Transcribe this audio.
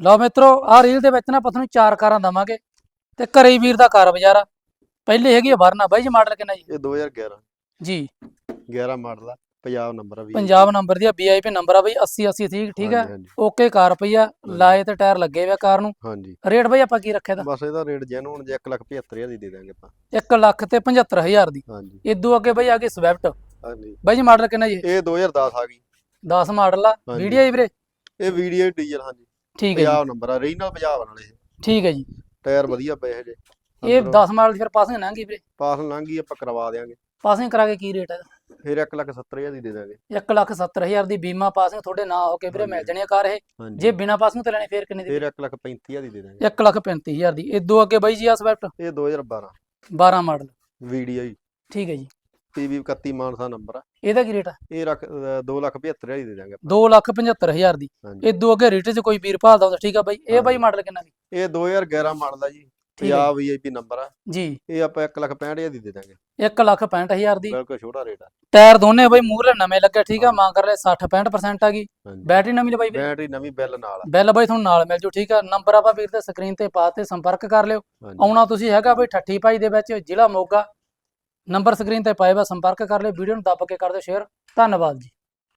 ਲਓ ਮਿੱਤਰੋ ਆਹ ਰੀਲ ਦੇ ਵਿੱਚ ਨਾ ਆਪਾਂ ਤੁਹਾਨੂੰ ਚਾਰ ਕਾਰਾਂ ਦਵਾਂਗੇ ਤੇ ਘਰੇ ਹੀ ਵੀਰ ਦਾ ਕਾਰ ਬਾਜ਼ਾਰ ਆ। ਪਹਿਲੀ ਹੈਗੀ ਆ ਵਰਨਾ। ਬਾਈ ਜੀ ਮਾਡਲ ਕਿੰਨਾ ਜੀ? ਇਹ 2011 ਜੀ। 11 ਮਾਡਲ ਆ ਪੰਜਾਬ ਨੰਬਰ ਆ ਵੀ ਪੰਜਾਬ ਨੰਬਰ ਦੀ ਆ ਵੀਆਈਪੀ ਨੰਬਰ ਆ ਬਾਈ 80 80 ਠੀਕ ਠੀਕ ਆ? ਓਕੇ ਕਾਰ ਪਈ ਆ ਲਾਏ ਤੇ ਟਾਇਰ ਲੱਗੇ ਆ ਕਾਰ ਨੂੰ। ਹਾਂਜੀ। ਰੇਟ ਬਾਈ ਆਪਾਂ ਕੀ ਰੱਖਿਆ ਦਾ ਬਸ ਇਹਦਾ ਰੇਟ ਜੈਨੂਨ ਜੇ 175000 ਦੀ ਦੇ ਦਾਂਗੇ ਆਪਾਂ। 1 ਲੱਖ ਤੇ 75000 ਦੀ। ਹਾਂਜੀ। ਇਦੋਂ ਅੱਗੇ ਬਾਈ ਆ ਗਈ ਸਵਿਫਟ ਹਾਂਜੀ। ਬਾਈ ਜੀ ਮਾਡਲ ਕਿੰਨਾ ਜੀ? ਇਹ 2010 ਆ ਗਈ। 10 ਮਾਡਲ ਆ। ਵੀਡੀਓ ਜੀ ਵੀਰੇ? ਇਹ ਵੀਡੀਓ ਡੀਜ਼ਲ ਹਾਂਜੀ। ਠੀਕ ਹੈ ਜੀ। ਪੰਜਾਬ ਨੰਬਰ ਆ ਰੀਜਨਲ ਪੰਜਾਬ ਨਾਲ ਇਹ। ਠੀਕ ਹੈ ਜੀ। ਟਾਇਰ ਵਧੀਆ ਪਏ ਹਜੇ। ਇਹ 10 ਮਾਡਲ ਦੀ ਫਿਰ ਪਾਸਿੰਗ ਲੰਘੀ ਵੀਰੇ। ਪਾਸ ਲੰਘੀ ਆਪਾਂ ਕਰਵਾ ਦਿਆਂਗੇ। ਪਾਸਿੰਗ ਕਰਾ ਕੇ ਕੀ ਰੇਟ ਹੈ ਫਿਰ 170000 ਦੀ ਦੇ ਦਾਂਗੇ। 1 ਲੱਖ 70000 ਦੀ ਬੀਮਾ ਪਾਸਿੰਗ ਤੁਹਾਡੇ ਨਾਂ ਹੋ ਕੇ ਵੀਰੇ ਮਿਲ। ਜਾਣੀ ਆ ਕਾਰ ਇਹ। ਹਾਂਜੀ। ਜੇ ਬਿਨਾ ਪਾਸਿੰਗ ਤੇ ਲੈਣੇ ਫੇਰ ਕਿੰਨੇ ਦੀ? ਫਿਰ 135000 ਦੀ ਦੇ ਦਾਂਗੇ। 1 ਲੱਖ 35000 ਦੀ। ਇਦੋਂ ਅੱਗੇ ਬਾਈ ਜੀ ਆ ਸਵਿਫਟ? ਇਹ 2012 12 ਮਾਡਲ। ਵੀਡੀਓ ਠੀਕ ਹੈ ਜੀ। ਪੀਵੀ 31 ਮਾਨਸਾ ਨੰਬਰ ਆ। ਇਹਦਾ ਕੀ ਰੇਟ ਆ? ਇਹ ਰੱਖ 275000 ਦੀ ਦੇ ਦਾਂਗੇ ਆਪਾਂ। 2 ਲੱਖ 75000 ਦੀ। ਹਾਂਜੀ। ਇਦੋਂ ਅੱਗੇ ਰੇਟ 'ਚ ਕੋਈ ਵੀਰ ਭਾਲਦਾ ਹੁੰਦਾ ਠੀਕ ਆ ਬਾਈ? ਇਹ ਬਾਈ ਹਾਂਜੀ। ਮਾਡਲ ਕਿੰਨਾ ਦੀ ਇਹ 2011 ਮਾਡਲ ਆ ਜੀ। ਠੀਕ ਹੈ ਪੰਜਾਬ ਵੀਆਈਪੀ ਨੰਬਰ ਆ। ਜੀ। ਇਹ ਆਪਾਂ 165000 ਦੀ ਦੇ ਦਾਂਗੇ 1 ਲੱਖ 65000 ਦੀ। ਬਿਲਕੁਲ ਛੋਟਾ ਰੇਟ ਆ। ਟਾਇਰ ਦੋਨੇ ਬਾਈ ਮੂਹਰੇ ਨਵੇਂ ਲੱਗੇ ਠੀਕ ਆ? ਮੰਗ ਕਰ ਲੈ 60 65% ਆ ਗਈ। ਹਾਂਜੀ। ਬੈਟਰੀ ਨਵੀਂ ਲਵਾਈ ਵੀਰੇ? ਬੈਟਰੀ ਨਵੀਂ ਬਿੱਲ ਨਾਲ ਆ। ਬਿੱਲ ਬਾਈ ਤੁਹਾਨੂੰ ਨਾਲ ਮਿਲ ਜੂ ਠੀਕ ਆ? ਨੰਬਰ ਆਪਾਂ ਵੀਰ ਦੇ ਸਕਰੀਨ ਤੇ ਪਾ ਤੇ ਸੰਪਰਕ ਕਰ ਲਿਓ। ਹਾਂਜੀ। ਆਉਣਾ ਤੁਸੀਂ ਹੈਗਾ ਬਈ ਠੱਠੀ ਭਾਈ ਦੇ ਵਿੱਚ ਜ਼ਿਲ੍ਹਾ ਮੋਗਾ। ਨੰਬਰ ਸਕਰੀਨ ਤੇ ਪਾਏ ਵਾ ਸੰਪਰਕ ਕਰ ਲਿਓ, ਵੀਡੀਓ ਨੂੰ ਦੱਬ ਕੇ ਕਰ ਦਿਓ ਸ਼ੇਅਰ ਧੰਨਵਾਦ ਜੀ।